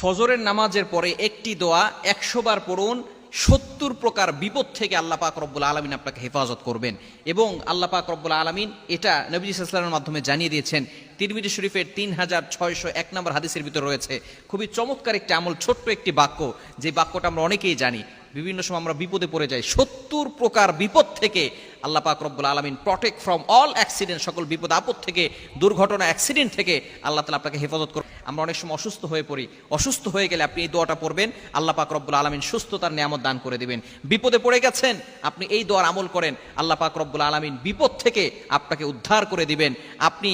ফজরের নামাজের পরে একটি দোয়া একশো বার পড়ুন, সত্তর প্রকার বিপদ থেকে আল্লাহ পাক রব্বুল আলমিন আপনাকে হেফাজত করবেন। এবং আল্লাহ পাক রব্বুল আলমিন এটা নবী ইসলামের মাধ্যমে জানিয়ে দিয়েছেন। তিরমিজি শরীফের তিন হাজার ছয়শো এক নম্বর হাদিসের ভিতরে রয়েছে, খুবই চমৎকার একটি আমল, ছোট্ট একটি বাক্য। যে বাক্যটা আমরা অনেকেই জানি, বিভিন্ন সময় আমরা বিপদে পড়ে যাই, সত্তর প্রকার বিপদ থেকে আল্লাহ পাক রব্বুল আলমিন প্রটেক্ট ফ্রম অল অ্যাক্সিডেন্ট সকল বিপদ আপদ থেকে, দুর্ঘটনা অ্যাক্সিডেন্ট থেকে আল্লাহ তালা আপনাকে হেফাজত করবেন। আমরা অনেক সময় অসুস্থ হয়ে পড়ি। অসুস্থ হয়ে গেলে আপনি এই দোয়াটা পড়বেন। আল্লাহ পাক রব্বুল আলমিন সুস্থতার নিয়ামত দান করে দিবেন। বিপদে পড়ে গেছেন, আপনি এই দোয়ার আমল করেন। আল্লাহ পাক রব্বুল আলমিন বিপদ থেকে আপনাকে উদ্ধার করে দিবেন। আপনি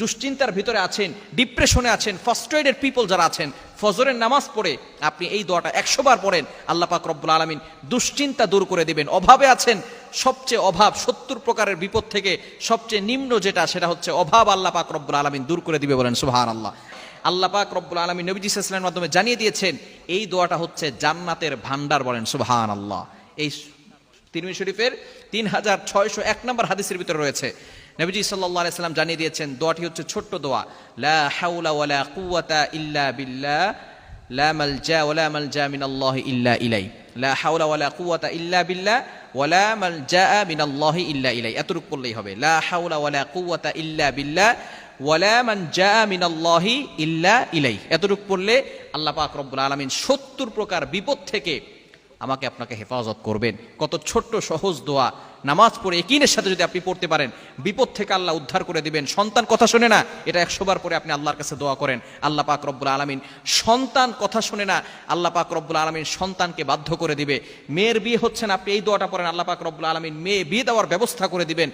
দুশ্চিন্তার ভিতরে আছেন, ডিপ্রেশনে আছেন ফার্স্ট্রেডেড পিপল যারা আছেন, ফজরের নামাজ পড়ে আপনি এই দোয়াটা একশো বার পড়েন। আল্লাহ পাক রব্বুল আলমিন দুশ্চিন্তা দূর করে দিবেন। অভাবে আছেন, সবচেয়ে অভাব সত্তর প্রকারের বিপদ থেকে সবচেয়ে নিম্ন যেটা, সেটা হচ্ছে অভাব আল্লাহ পাক রব্বুল আলমিন দূর করে দিবে বলেন সুহান আল্লাহ আল্লাহ পাক রব্বুল আলমিন নবীজি ইসলামের মাধ্যমে জানিয়ে দিয়েছেন, এই দোয়াটা হচ্ছে জান্নাতের ভান্ডার বলেন সুবহান আল্লাহ এই তিরমিজি শরীফের তিন হাজার ছয়শো এক নম্বর হাদিসের ভিতরে রয়েছে। নবীজি সাল্লাল্লাহু আলাইহি সাল্লাম জানিয়ে দিয়েছেন, দোয়াটি হচ্ছে ছোট্ট দোয়া। লা কুওয়াতা ইল্লা ইল্লা ইলাই ওয়ালা ইল্লা ইল্লা ইলাই এতটুকু পড়লেই হবে। লা ইল্লা ওয়ালা জা মিনাল্লাহি ইল্লা ইলাই এতটুকু পড়লে আল্লাহ পাক আলামিন সত্তর প্রকার বিপদ থেকে আমাকে আপনাকে হেফাজত করবেন। কত ছোট্ট, সহজ দোয়া। নামাজ পড়ে একিনের সাথে যদি আপনি পড়তে পারেন, বিপদ থেকে আল্লাহ উদ্ধার করে দিবেন। সন্তান কথা শুনে না, এটা একশোবার পরে আপনি আল্লাহর কাছে দোয়া করেন। আল্লাহ পাক রব্বুল আলমিন সন্তান কথা শুনে না, আল্লাহ পাক রব্বুল আলমিন সন্তানকে বাধ্য করে দিবে। মেয়ের বিয়ে হচ্ছে না, আপনি এই দোয়াটা পড়েন, আল্লাহ পাক রব্বুল আলমিন মেয়ে বিয়ে দেওয়ার ব্যবস্থা করে দিবেন।